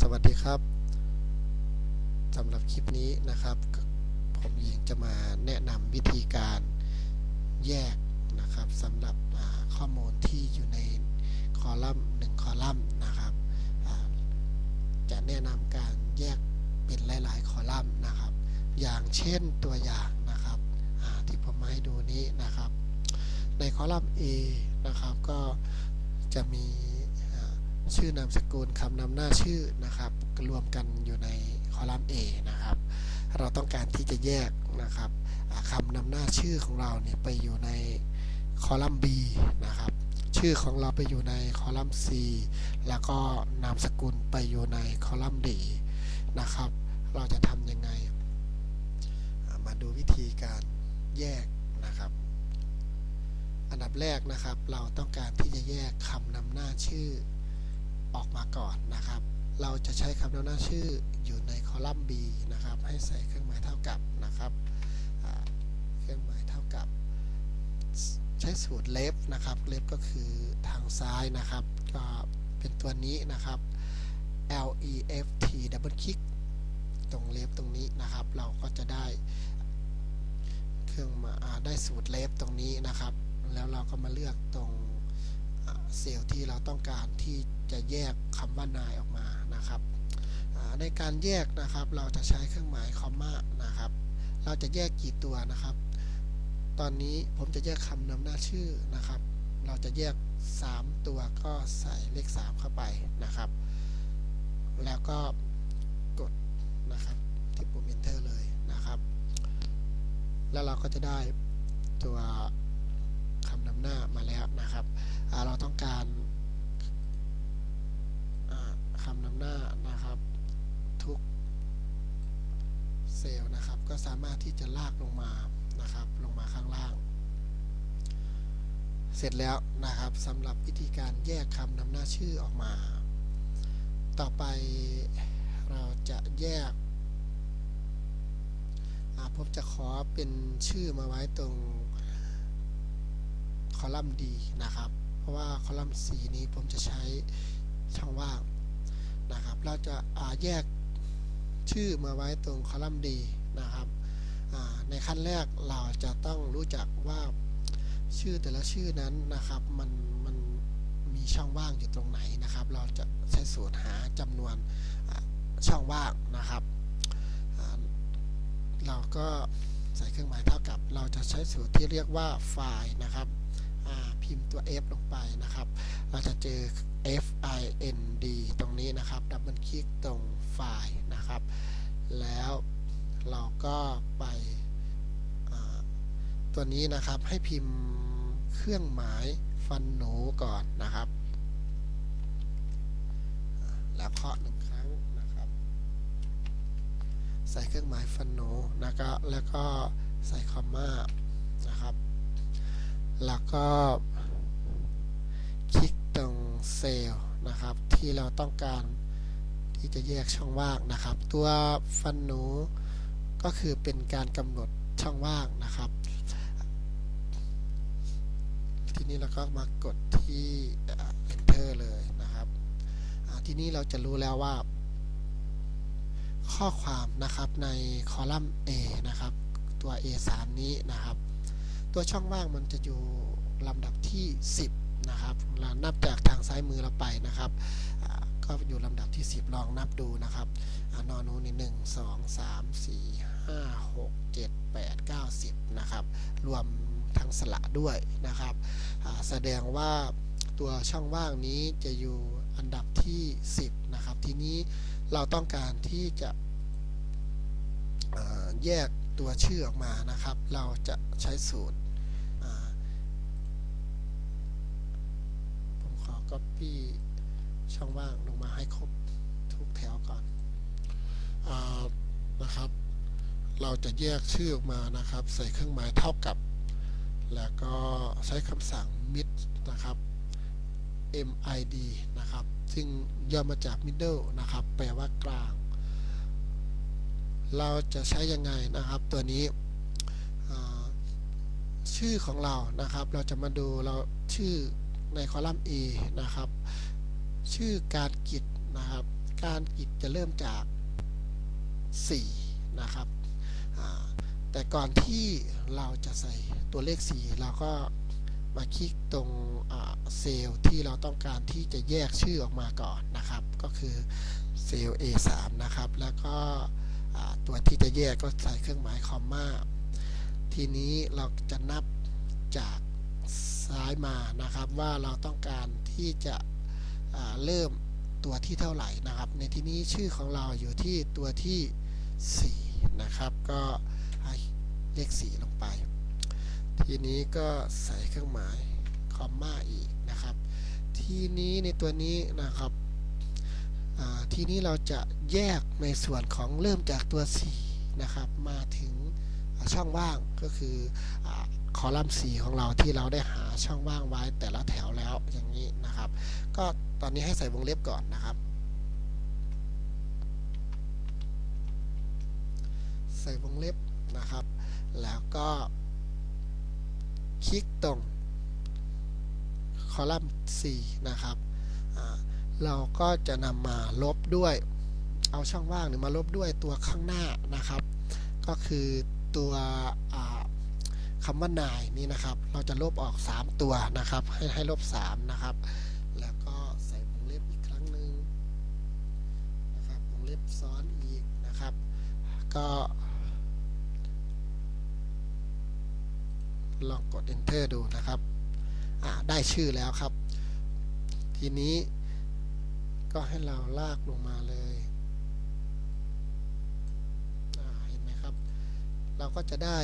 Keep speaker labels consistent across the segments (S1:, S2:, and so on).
S1: สวัสดีครับสำหรับคลิปนี้นะครับ ผมเองจะมาแนะนำวิธีการแยกนะครับสำหรับข้อมูลที่อยู่ในคอลัมน์หนึ่งคอลัมน์นะครับจะแนะนำการแยกเป็นหลาย ๆ คอลัมน์นะครับ อย่างเช่นตัวอย่างนะครับที่ผมมาให้ดูนี้นะครับ ในคอลัมน์ A นะครับก็จะมี ชื่อนามสกุลคำนำหน้าชื่อนะครับรวมกันอยู่ในคอลัมน์ A นะครับ เราต้องการที่จะแยกนะครับคำนำหน้าชื่อของเราเนี่ยไปอยู่ในคอลัมน์ B นะครับ ชื่อของเราไปอยู่ในคอลัมน์ C แล้วก็นามสกุลไปอยู่ในคอลัมน์ D นะครับ เราจะทำยังไง มาดูวิธีการแยกนะครับ อันดับแรกนะครับ เราต้องการที่จะแยกคำนำหน้าชื่อ ออกมาก่อนนะครับ เราจะใช้คำนำหน้าชื่ออยู่ในคอลัมน์ B นะครับ ให้ใส่เครื่องหมายเท่ากับนะครับเครื่องหมายเท่ากับ ใช้สูตรเลฟนะครับเลฟก็คือทางซ้ายนะครับ ก็เป็นตัวนี้นะครับ L E F T double click ตรงเลฟตรงนี้นะครับ เราก็จะได้เครื่องมาได้สูตรเลฟตรงนี้นะครับ แล้วเราก็มาเลือกตรงเซลล์ที่เราต้องการที่ จะแยกคำว่านายออกมานะครับในการแยกนะครับเราจะใช้เครื่องหมายคอมมานะครับ เราจะแยกกี่ตัวนะครับ ตอนนี้ผมจะแยกคำนำหน้าชื่อนะครับ เราจะแยก 3 ตัวก็ใส่เลข 3 เข้าไปนะครับ แล้วก็กดนะครับที่ปุ่ม enter เลยนะครับ แล้วเราก็จะได้ตัวคำนำหน้ามาแล้วนะครับเราต้องการอ่าคำนำหน้านะครับ ทุกเซลล์นะครับ ก็สามารถที่จะลากลงมานะครับลงมาข้างล่าง เสร็จแล้วนะครับสำหรับวิธีการแยกคำนำหน้าชื่อออกมา ต่อไปเราจะแยกอาผมจะขอเป็นชื่อมาไว้ตรงคอลัมน์ D นะครับ เพราะว่าคอลัมน์ C นี้ผมจะใช้ช่องว่างนะครับ เราจะอาแยกชื่อมาไว้ตรงคอลัมน์ D นะครับในขั้นแรกเราจะต้องรู้จักว่าชื่อแต่ละชื่อนั้นนะครับมันมันมีช่องว่างอยู่ตรงไหนนะครับ เราจะใช้สูตรหาจำนวนช่องว่างนะครับเราก็ใส่เครื่องหมายเท่ากับ เราจะใช้สูตรที่เรียกว่าไฟล์นะครับพิมพ์ตัว f ลงไปนะครับ เราจะเจอ f i n d ตรงนี้นะครับ ดับเบิลคลิกตรงไฟล์นะครับ เราก็ไปตัวนี้นะครับให้พิมพ์เครื่องหมายฟันหนูก่อนนะครับ แล้วเคาะหนึ่งครั้งนะครับ ใส่เครื่องหมายฟันหนูแล้วก็แล้วก็ใส่คอมมานะครับ แล้วก็คลิกตรงเซลล์นะครับ ที่เราต้องการที่จะแยกช่องว่างนะครับ ตัวฟันหนู ก็คือเป็นการกำหนดช่องว่างนะครับ ทีนี้เราก็มากดที่ enter เลยนะครับทีนี้เราจะรู้แล้วว่า ข้อความนะครับในคอลัมน์ A นะครับ ตัว A3 นี้นะครับ ตัวช่องว่างมันจะอยู่ลำดับที่ 10 นะครับเรานับจากทางซ้ายมือเราไปนะครับ ก็อยู่ลำดับที่ 10 ลองนับดูนะครับอนอนูนี่หนึ่งสองสามสี่ห้าหกเจ็ดแปดเก้าสิบนะครับ รวมทั้งสระด้วยนะครับ แสดงว่าตัวช่องว่างนี้จะอยู่อันดับที่ 10 นะครับ ทีนี้เราต้องการที่จะแยกตัวชื่อออกมานะครับ เราจะใช้สูตรผมขอ copy ช่องว่างลงมาให้ครบทุกแถวก่อนอานะครับ เราจะแยกชื่อออกมานะครับ ใส่เครื่องหมายเท่ากับ แล้วก็ใช้คำสั่ง mid นะครับ MID นะครับ ซึ่งย่อมาจาก middle นะครับ แปลว่ากลาง เราจะใช้ยังไงนะครับ ตัวนี้อ่าชื่อของเรานะครับ เราจะมาดูเราชื่อในคอลัมน์ A นะครับ ชื่อการกิจนะครับ การกิจจะเริ่มจาก 4 นะครับ แต่ก่อนที่เราจะใส่ตัวเลข 4 เราก็มาคลิกตรงเซลล์ที่เราต้องการที่จะแยกชื่อออกมาก่อนนะครับ ก็คือเซลล์ A3 นะครับ แล้วก็ตัวที่จะแยกก็ใส่เครื่องหมายคอมมาทีนี้เราจะนับจากซ้ายมานะครับว่าเราต้องการที่จะ เริ่มตัวที่เท่าไหร่นะครับ ในที่นี้ชื่อของเราอยู่ที่ตัวที่ 4 นะครับ ก็ให้เลข 4 ลงไป ทีนี้ก็ใส่เครื่องหมายคอมมาอีกนะครับ ทีนี้ในตัวนี้นะครับทีนี้เราจะแยกในส่วนของเริ่มจากตัว 4 นะครับ มาถึงช่องว่างก็คืออคอลัมน์สีของเราที่เราได้หาช่องว่างไว้แต่ละแถวแล้วอย่างนี้นะครับ ก็ ตอนนี้ให้ใส่วงเล็บก่อนนะครับ ใส่วงเล็บนะครับ แล้วก็คลิกตรงคอลัมน์4นะครับเราก็จะนำมาลบด้วย เอาช่องว่างเนี่ยมาลบด้วยตัวข้างหน้านะครับ ก็คือตัวคำว่านายนี่นะครับ เราจะลบออก 3 ตัวนะครับ ให้ให้ลบ 3 นะครับ ซ้อนอีกนะครับ ก็ลองกด enter ดูนะครับ ได้ชื่อแล้วครับ ทีนี้ก็ให้เราลากลงมาเลยเห็นไหมครับ เราก็จะได้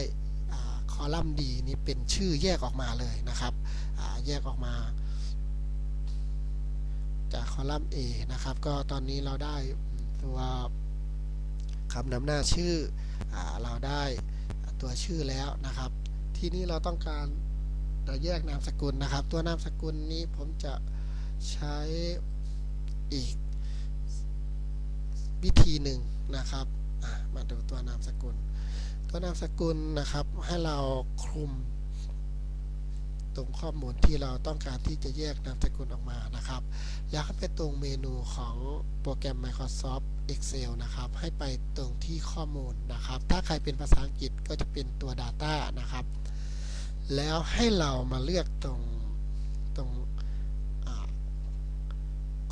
S1: คอลัมน์ดีนี้เป็นชื่อแยกออกมาเลยนะครับแยกออกมา จากคอลัมน์ A นะครับ ก็ตอนนี้เราได้ ตัวคำนำหน้าชื่ออเราได้ตัวชื่อแล้วนะครับ ทีนี้เราต้องการจะแยกนามสกุลนะครับ ตัวนามสกุลนี้ผมจะใช้อีกวิธีหนึ่งนะครับมาดูตัวนามสกุล ตัวนามสกุลนะครับให้เราคลุม ตรงข้อมูลที่เราต้องการที่จะแยกนามสกุลออกมานะครับแล้วให้ไปตรงเมนูของโปรแกรม Microsoft Excel นะครับ ให้ไปตรงที่ข้อมูลนะครับ ถ้าใครเป็นภาษาอังกฤษก็จะเป็นตัว Data นะครับ แล้วให้เรามาเลือกตรงตรง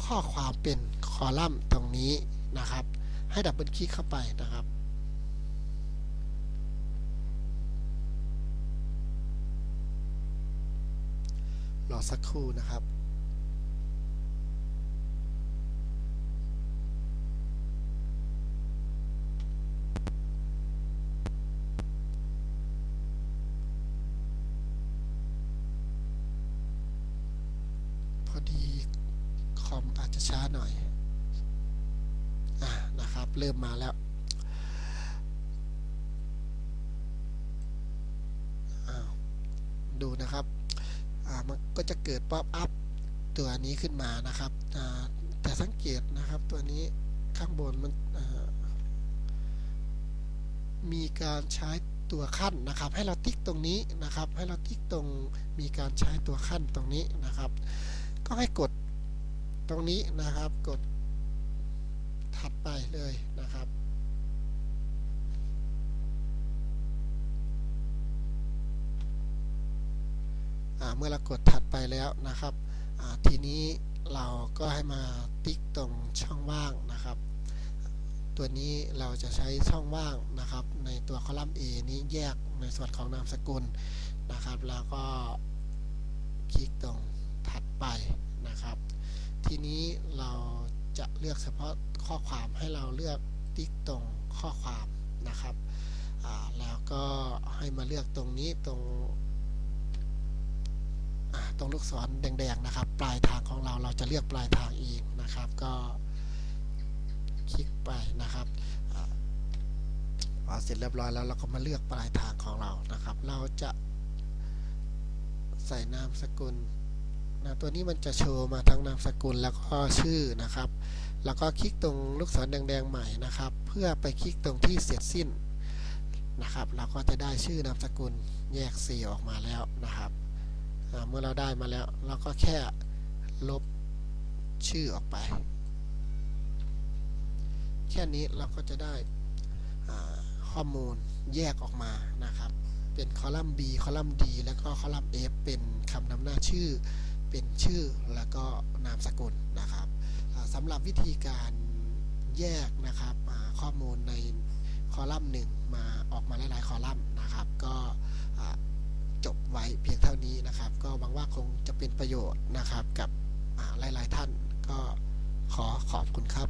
S1: ข้อความเป็นคอลัมน์ตรงนี้นะครับ ให้ดับเบิลคลิกเข้าไปนะครับรอสักครู่นะครับ พอดีค ช้าหน่อยอะนะครับ เริ่มมาแล้วดูนะครับมันก็จะเกิดป๊อปอัพตัวนี้ขึ้นมานะครับแต่สังเกตนะครับตัวนี้ข้างบนมันมีการใช้ตัวขั้นนะครับ ให้เราติ๊กตรงนี้นะครับ ให้เราติ๊กตรงมีการใช้ตัวขั้นตรงนี้นะครับ ก็ให้กด ตรงนี้นะครับกดถัดไปเลยนะครับ เมื่อเรากดถัดไปแล้วนะครับ ทีนี้เราก็ให้มาติ๊กตรงช่องว่างนะครับ ตัวนี้เราจะใช้ช่องว่างนะครับ ในตัวคอลัมน์ A นี้แยกในส่วนของนามสกุลนะครับ แล้วก็คลิกตรงถัดไปนะครับ ทีนี้เราจะเลือกเฉพาะข้อความให้เราเลือกติ๊กตรงข้อความนะครับ แล้วก็ให้มาเลือกตรงนี้ตรงตรงลูกศรแดงๆนะครับ ปลายทางของเราเราจะเลือกปลายทางเองนะครับ ก็คลิกไปนะครับพอเสร็จเรียบร้อยแล้วเราก็มาเลือกปลายทางของเรานะครับ เราจะใส่นามสกุล นะตัวนี้มันจะโชว์มาทั้งนามสกุลแล้วก็ชื่อนะครับ แล้วก็คลิกตรงลูกศรแดงๆใหม่นะครับ เพื่อไปคลิกตรงที่เสร็จสิ้นนะครับ เราก็จะได้ชื่อนามสกุลแยกสีออกมาแล้วนะครับเมื่อเราได้มาแล้ว เราก็แค่ลบชื่อออกไป แค่นี้เราก็จะได้ข้อมูลแยกออกมานะครับ เป็นคอลัมน์ B คอลัมน์ D แล้วก็คอลัมน์ F เป็นคำนำหน้าชื่อ เป็นชื่อแล้วก็นามสกุลนะครับสำหรับวิธีการแยกนะครับข้อมูลในคอลัมน์หนึ่งมาออกมาหลายๆคอลัมน์นะครับ ก็จบไว้เพียงเท่านี้นะครับ ก็หวังว่าคงจะเป็นประโยชน์นะครับกับหลายๆท่านก็ขอขอบคุณครับ